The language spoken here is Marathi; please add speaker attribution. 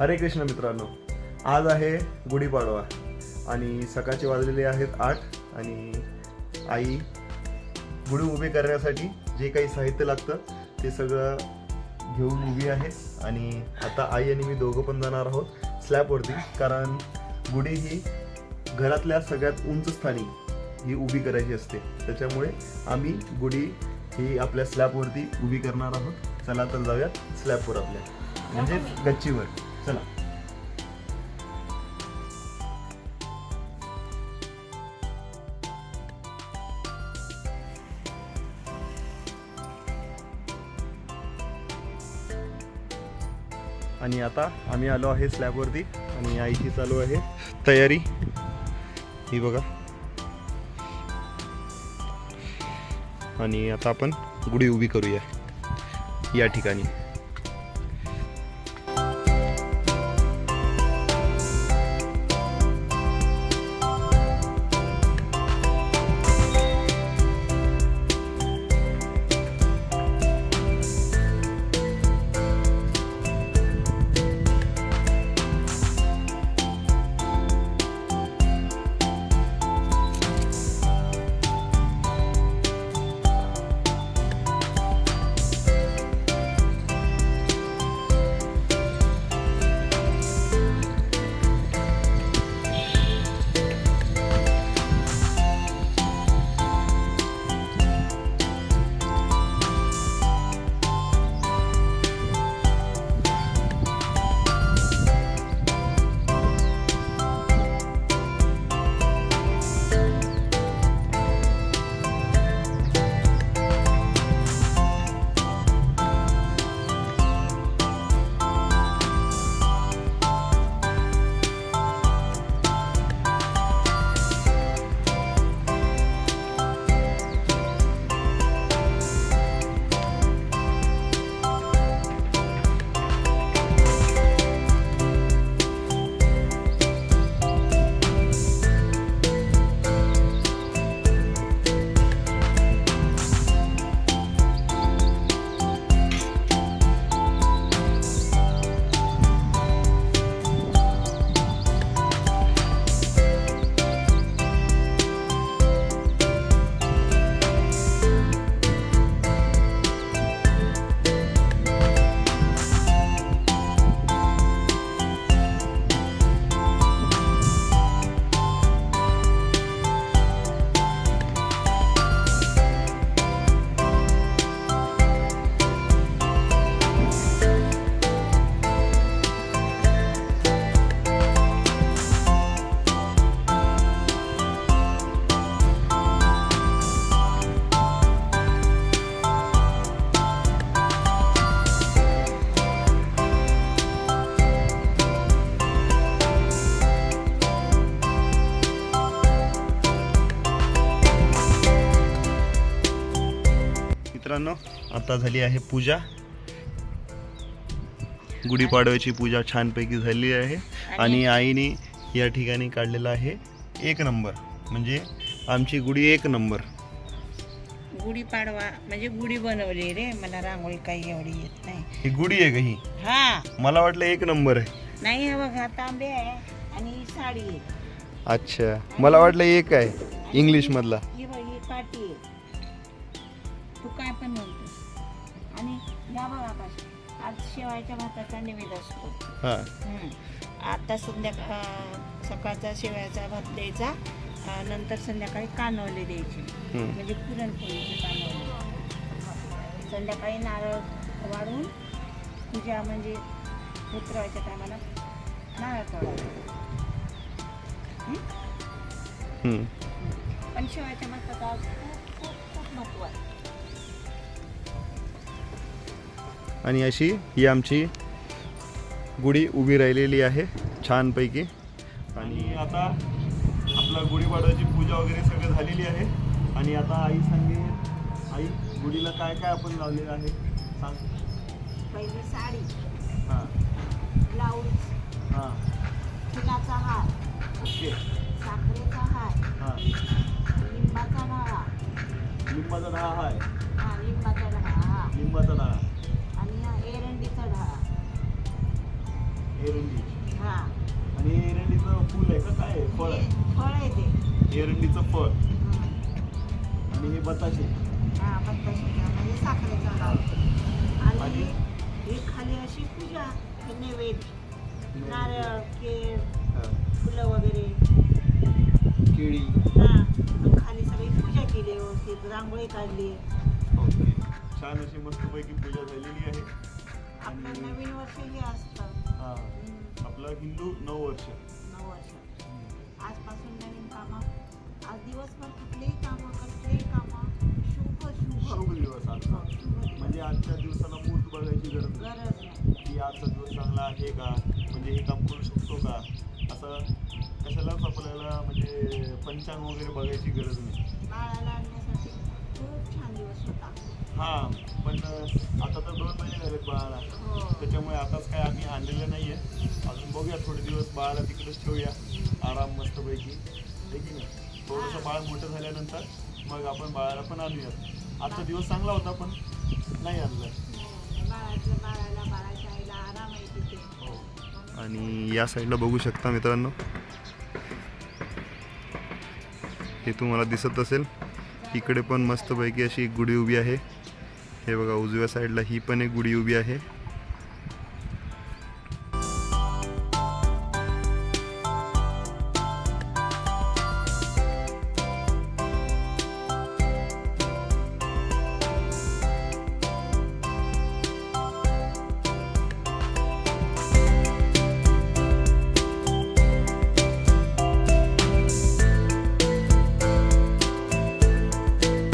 Speaker 1: हरे कृष्ण मित्रांनो आज आहे गुढीपाडवा आणि सकाळचे वाजलेले आहेत आठ आणि आई गुढी उभी करण्यासाठी जे काही साहित्य लागतं ते सगळं घेऊन उभी आहे आणि आता आई आणि मी दोघं पण जाणार आहोत स्लॅबवरती कारण गुढी ही घरातल्या सगळ्यात उंच स्थानी ही उभी करायची असते. त्याच्यामुळे आम्ही गुढी ही आपल्या स्लॅबवरती उभी करणार आहोत. चला तर जाऊयात स्लॅबवर आपल्या म्हणजे गच्चीवर. चला. आणि आता आम्ही आलो आहे स्लॅबवरती आणि आईची चालू आहे तयारी. ही बघा. आणि आता आपण गुढी उभी करूया या ठिकाणी. आता झाली आहे पूजा. गुढीपाडव्याची पूजा छानपैकी झाली आहे. आणि आईने या ठिकाणी काढलेला आहे एक नंबर. म्हणजे आमची गुढी एक नंबर.
Speaker 2: गुढी पाडवा म्हणजे गुढी बनवली रे. मला रांगोळी काही एवढी येत नाही.
Speaker 1: ही गुढी आहे का ही?
Speaker 2: हा.
Speaker 1: मला वाटलं एक नंबर आहे.
Speaker 2: नाही हे बघा तांबे आहे आणि ही साडी आहे.
Speaker 1: अच्छा. मला वाटलं एक आहे इंग्लिश मधला.
Speaker 2: ही बघ ही पाटी आहे. तू काय पण म्हणतोस. आणि या बघा आज शेवायच्या भाताचा निवेद असतो.
Speaker 1: हा.
Speaker 2: हम्म. आता संध्याकाळ सकाळचा शेवयाचा भात द्यायचा अं, नंतर संध्याकाळी कानवले द्यायचे. म्हणजे पुरणपोळीचे कानवले. संध्याकाळी नारळ वाढून पूजा म्हणजे उतरवायच्या टायमाला नारळ
Speaker 1: हम्म.
Speaker 2: पण शेवयाच्या भाताचा आज खूप खूप खूप महत्त्व आहे.
Speaker 1: आणि अशी ही आमची गुढी उभी राहिलेली आहे छानपैकी. आणि आता आपला गुढीपाडव्याची पूजा वगैरे सगळं झालेली आहे. आणि आता आई सांगे आई गुढीला काय काय आपण लावलेलं आहे? सांग.
Speaker 2: पहिली साडी.
Speaker 1: फळ आहे.
Speaker 2: फळ आहे ते.
Speaker 1: एरंडीचं फळ. आणि हे बताशे
Speaker 2: हा बत्ताशीचा म्हणजे साखरेचा लाडू आणि
Speaker 1: आणि?
Speaker 2: ही खाली अशी पूजा हे नैवेद्य. नारळ केळ. फुलं वगैरे.
Speaker 1: केळी.
Speaker 2: हा मग खाली सगळी पूजा केली व्यवस्थित. रांगोळी काढली.
Speaker 1: ओके. छान अशी मस्तपैकी पूजा झालेली आहे.
Speaker 2: आपलं
Speaker 1: आणि
Speaker 2: नवीन वर्ष हे असतं.
Speaker 1: हा.
Speaker 2: हम्म,
Speaker 1: आपलं हिंदू नऊ वर्ष
Speaker 2: दिवसभर कुठलेही कामं कसलेही कामं शुभ शुभ.
Speaker 1: शुभ दिवस आजचा. म्हणजे आजच्या दिवसाला मुहूर्त बघायची गरज नाही.
Speaker 2: गरज नाही.
Speaker 1: की आजचा दिवस चांगला आहे का? म्हणजे हे काम करू शकतो का? असं कशालाच आपल्याला म्हणजे पंचांग वगैरे बघायची गरज नाही.
Speaker 2: बाळाला आणण्यासाठी खूप छान दिवस होता.
Speaker 1: हा पण आता तर दोन महिने झालेत बाळाला.
Speaker 2: हो.
Speaker 1: त्याच्यामुळे आताच काय आम्ही आणलेलं नाही आहे अजून बघूया थोडे दिवस बाळाला तिकडेच ठेवूया. आराम मस्तपैकी. आहे की नाही? थोडंसं बाळ मोठं झाल्यानंतर मग आपण बाळाला पण आणूयात आजचा दिवस चांगला होता पण नाही आणलं.
Speaker 2: हो,
Speaker 1: आणि या साईडला बघू शकता मित्रांनो. हे तुम्हाला दिसत असेल. इकडे पण मस्तपैकी अशी एक गुढी उभी आहे. हे बघा उजव्या साईडला ही पण एक गुढी उभी आहे.